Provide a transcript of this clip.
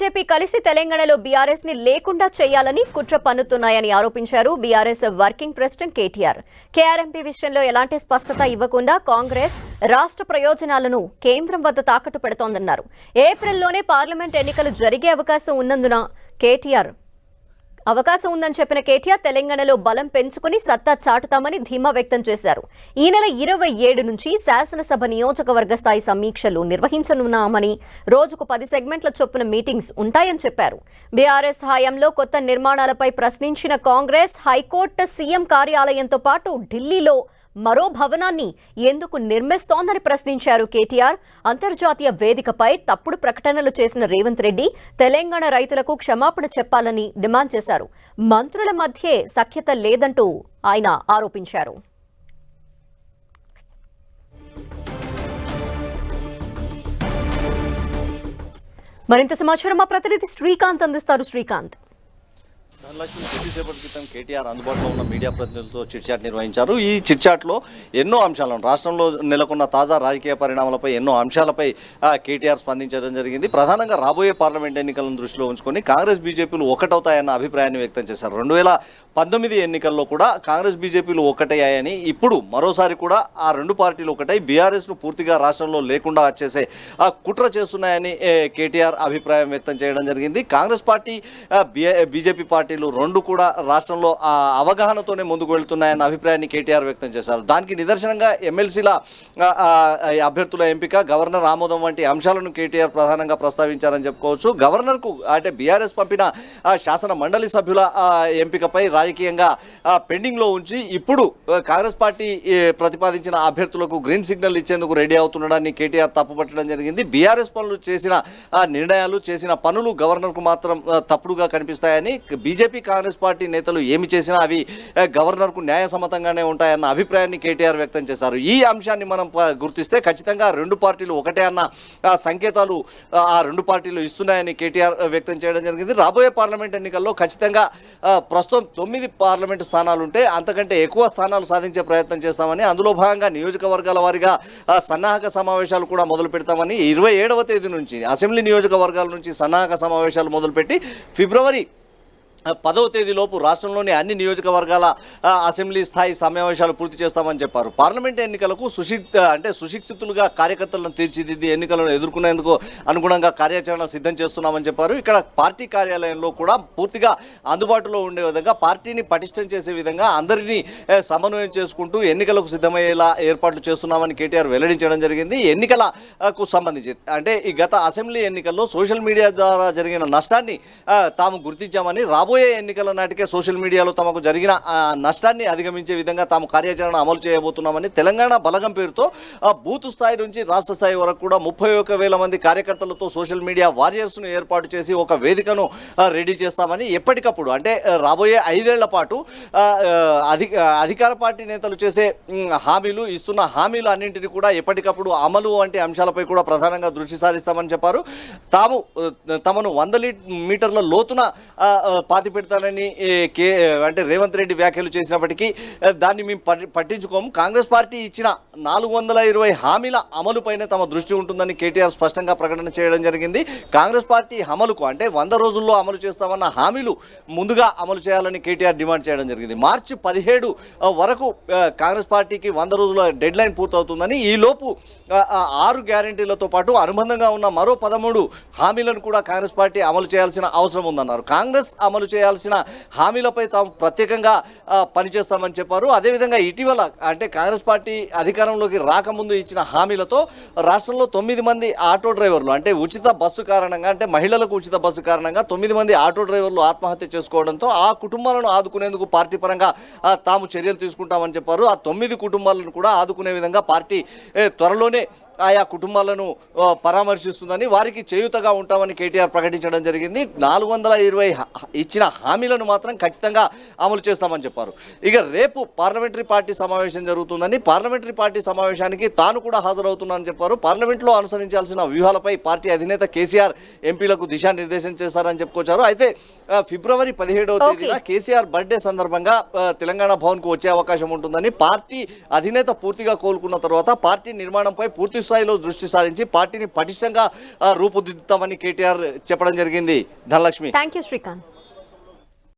BJP కలిసి తెలంగాణలో బీఆర్ఎస్ని లేకుండా చేయాలని కుట్ర పన్నుతున్నాయని ఆరోపించారు BRS working president KTR. KRMB విషయంలో ఎలాంటి స్పష్టత ఇవ్వకుండా కాంగ్రెస్ రాష్ట్ర ప్రయోజనాలను కేంద్రం వద్ద తాకట్టు పెడుతోందన్నారు. ఏప్రిల్లోనే పార్లమెంట్ ఎన్నికలు జరిగే అవకాశం ఉన్నందున కేటీఆర్ అవకాశం ఉందని చెప్పిన కేటీఆర్ తెలంగాణలో బలం పెంచుకుని సత్తా చాటుతామని ధీమా వ్యక్తం చేశారు. ఈ నెల ఇరవై ఏడు నుంచి శాసనసభ నియోజకవర్గ స్థాయి సమీక్షలు నిర్వహించనున్నామని రోజుకు పది సెగ్మెంట్ల చొప్పున మీటింగ్స్ ఉంటాయని చెప్పారు. బీఆర్ఎస్ హయాంలో కొత్త నిర్మాణాలపై ప్రశ్నించిన కాంగ్రెస్ హైకోర్టు సీఎం కార్యాలయంతో పాటు ఢిల్లీలో మరో భవనాన్ని ఎందుకు నిర్మిస్తోందని ప్రశ్నించారు కేటీఆర్. అంతర్జాతీయ వేదికపై తప్పుడు ప్రకటనలు చేసిన రేవంత్ రెడ్డి తెలంగాణ రైతులకు క్షమాపణ చెప్పాలని డిమాండ్ చేశారు. మంత్రుల మధ్యే సఖ్యత లేదంటూ ఆయన ఆరోపించారు. మరింత సమాచారం మా ప్రతినిధి శ్రీకాంత్ అందిస్తారు. శ్రీకాంత్. ధనలక్ష్మి కొద్దిసేపటి క్రితం కేటీఆర్ అందుబాటులో ఉన్న మీడియా ప్రతినిధులతో చిట్చాట్ నిర్వహించారు. ఈ చిట్చాట్లో ఎన్నో అంశాలను రాష్ట్రంలో నెలకొన్న తాజా రాజకీయ పరిణామాలపై ఎన్నో అంశాలపై కేటీఆర్ స్పందించడం జరిగింది. ప్రధానంగా రాబోయే పార్లమెంట్ ఎన్నికలను దృష్టిలో ఉంచుకొని కాంగ్రెస్ బీజేపీలు ఒకటవుతాయన్న అభిప్రాయాన్ని వ్యక్తం చేశారు. రెండు వేల పంతొమ్మిది ఎన్నికల్లో కూడా కాంగ్రెస్ బీజేపీలు ఒకటయ్యాయని ఇప్పుడు మరోసారి కూడా ఆ రెండు పార్టీలు ఒకటై బీఆర్ఎస్ను పూర్తిగా రాష్ట్రంలో లేకుండా చేసే ఆ కుట్ర చేస్తున్నాయని కేటీఆర్ అభిప్రాయం వ్యక్తం చేయడం జరిగింది. కాంగ్రెస్ పార్టీ బీజేపీ పార్టీ పార్టీలు రెండు కూడా రాష్ట్రంలో ఆ అవగాహనతోనే ముందుకు వెళ్తున్నాయన్న అభిప్రాయాన్ని కేటీఆర్ వ్యక్తం చేశారు. దానికి నిదర్శనంగా ఎమ్మెల్సీల అభ్యర్థుల ఎంపిక గవర్నర్ ఆమోదం వంటి అంశాలను కేటీఆర్ ప్రధానంగా ప్రస్తావించారని చెప్పుకోవచ్చు. గవర్నర్కు అంటే బీఆర్ఎస్ పంపిన శాసన మండలి సభ్యుల ఎంపికపై రాజకీయంగా పెండింగ్లో ఉంచి ఇప్పుడు కాంగ్రెస్ పార్టీ ప్రతిపాదించిన అభ్యర్థులకు గ్రీన్ సిగ్నల్ ఇచ్చేందుకు రెడీ అవుతుండడాన్ని కేటీఆర్ తప్పుపట్టడం జరిగింది. బీఆర్ఎస్ పనులు చేసిన నిర్ణయాలు చేసిన పనులు గవర్నర్కు మాత్రం తప్పుడుగా కనిపిస్తాయని బీజేపీ కాంగ్రెస్ పార్టీ నేతలు ఏమి చేసినా అవి గవర్నర్కు న్యాయసమ్మతంగానే ఉంటాయన్న అభిప్రాయాన్ని కేటీఆర్ వ్యక్తం చేశారు. ఈ అంశాన్ని మనం ప- గుర్తిస్తే ఖచ్చితంగా రెండు పార్టీలు ఒకటే అన్న సంకేతాలు ఆ, రెండు పార్టీలు ఇస్తున్నాయని కేటీఆర్ వ్యక్తం చేయడం జరిగింది. రాబోయే పార్లమెంట్ ఎన్నికల్లో ఖచ్చితంగా ప్రస్తుతం తొమ్మిది పార్లమెంటు స్థానాలు ఉంటే అంతకంటే ఎక్కువ స్థానాలు సాధించే ప్రయత్నం చేస్తామని అందులో భాగంగా నియోజకవర్గాల వారిగా సన్నాహక సమావేశాలు కూడా మొదలు పెడతామని ఇరవై ఏడవ తేదీ నుంచి అసెంబ్లీ నియోజకవర్గాల నుంచి సన్నాహక సమావేశాలు మొదలుపెట్టి ఫిబ్రవరి పదవ తేదీలోపు రాష్ట్రంలోని అన్ని నియోజకవర్గాల అసెంబ్లీ స్థాయి సమావేశాలు పూర్తి చేస్తామని చెప్పారు. పార్లమెంట్ ఎన్నికలకు సుశిక్ అంటే సుశిక్షితులుగా కార్యకర్తలను తీర్చిదిద్ది ఎన్నికలను ఎదుర్కొనేందుకు అనుగుణంగా కార్యాచరణ సిద్ధం చేస్తున్నామని చెప్పారు. ఇక్కడ పార్టీ కార్యాలయంలో కూడా పూర్తిగా అందుబాటులో ఉండే విధంగా పార్టీని పటిష్టం చేసే విధంగా అందరినీ సమన్వయం చేసుకుంటూ ఎన్నికలకు సిద్ధమయ్యేలా ఏర్పాట్లు చేస్తున్నామని కేటీఆర్ వెల్లడించడం జరిగింది. ఎన్నికలకు సంబంధించి అంటే ఈ గత అసెంబ్లీ ఎన్నికల్లో సోషల్ మీడియా ద్వారా జరిగిన నష్టాన్ని తాము గుర్తించామని రాబో రాబోయే ఎన్నికల నాటికే సోషల్ మీడియాలో తమకు జరిగిన నష్టాన్ని అధిగమించే విధంగా తాము కార్యాచరణ అమలు చేయబోతున్నామని తెలంగాణ బలగం పేరుతో బూత్ స్థాయి నుంచి రాష్ట్ర స్థాయి వరకు కూడా ముప్పై ఒక వేల మంది కార్యకర్తలతో సోషల్ మీడియా వారియర్స్ను ఏర్పాటు చేసి ఒక వేదికను రెడీ చేస్తామని ఎప్పటికప్పుడు అంటే రాబోయే ఐదేళ్ళ పాటు అధిక అధికార పార్టీ నేతలు చేసే హామీలు ఇస్తున్న హామీలు అన్నింటినీ కూడా ఎప్పటికప్పుడు అమలు వంటి అంశాలపై కూడా ప్రధానంగా దృష్టి సారిస్తామని చెప్పారు. తాము తమను వంద మీటర్ల లోతున పాతి పెడతానని ఏ, కే అంటే రేవంత్ రెడ్డి వ్యాఖ్యలు చేసినప్పటికీ దాన్ని మేము పట్టి పట్టించుకోము. కాంగ్రెస్ పార్టీ ఇచ్చిన నాలుగు వందల ఇరవై హామీల అమలుపైనే తమ దృష్టి ఉంటుందని కేటీఆర్ స్పష్టంగా ప్రకటన చేయడం జరిగింది. కాంగ్రెస్ పార్టీ అమలుకు అంటే వంద రోజుల్లో అమలు చేస్తామన్న హామీలు ముందుగా అమలు చేయాలని కేటీఆర్ డిమాండ్ చేయడం జరిగింది. మార్చి పదిహేడు వరకు కాంగ్రెస్ పార్టీకి వంద రోజుల డెడ్ లైన్ పూర్తవుతుందని ఈ లోపు ఆరు గ్యారంటీలతో పాటు అనుబంధంగా ఉన్న మరో పదమూడు హామీలను కూడా కాంగ్రెస్ పార్టీ అమలు చేయాల్సిన అవసరం ఉందన్నారు. కాంగ్రెస్ అమలు చేయాల్సిన హామీలపై తాము ప్రత్యేకంగా పనిచేస్తామని చెప్పారు. అదేవిధంగా ఇటీవల అంటే కాంగ్రెస్ పార్టీ అధికారంలోకి రాకముందు ఇచ్చిన హామీలతో రాష్ట్రంలో తొమ్మిది మంది ఆటో డ్రైవర్లు అంటే ఉచిత బస్సు కారణంగా అంటే మహిళలకు ఉచిత బస్సు కారణంగా తొమ్మిది మంది ఆటో డ్రైవర్లు ఆత్మహత్య చేసుకోవడంతో ఆ కుటుంబాలను ఆదుకునేందుకు పార్టీ పరంగా తాము చర్యలు తీసుకుంటామని చెప్పారు. ఆ తొమ్మిది కుటుంబాలను కూడా ఆదుకునే విధంగా పార్టీ త్వరలోనే ఆయా కుటుంబాలను పరామర్శిస్తుందని వారికి చేయూతగా ఉంటామని కేటీఆర్ ప్రకటించడం జరిగింది. నాలుగు వందల ఇరవై ఇచ్చిన హామీలను మాత్రం ఖచ్చితంగా అమలు చేస్తామని చెప్పారు. ఇక రేపు పార్లమెంటరీ పార్టీ సమావేశం జరుగుతుందని పార్లమెంటరీ పార్టీ సమావేశానికి తాను కూడా హాజరవుతున్నానని చెప్పారు. పార్లమెంట్లో అనుసరించాల్సిన వ్యూహాలపై పార్టీ అధినేత కేసీఆర్ ఎంపీలకు దిశానిర్దేశం చేస్తారని చెప్పుకొచ్చారు. అయితే ఫిబ్రవరి పదిహేడవ. తేదీన కేసీఆర్ బర్త్డే సందర్భంగా తెలంగాణ భవన్కు వచ్చే అవకాశం ఉంటుందని పార్టీ అధినేత పూర్తిగా కోలుకున్న తర్వాత పార్టీ నిర్మాణంపై పూర్తి స్థాయిలో దృష్టి సారించి పార్టీని పటిష్టంగా రూపుదిద్దుతామని కేటీఆర్ చెప్పడం జరిగింది. ధనలక్ష్మి. Thank you Srikanth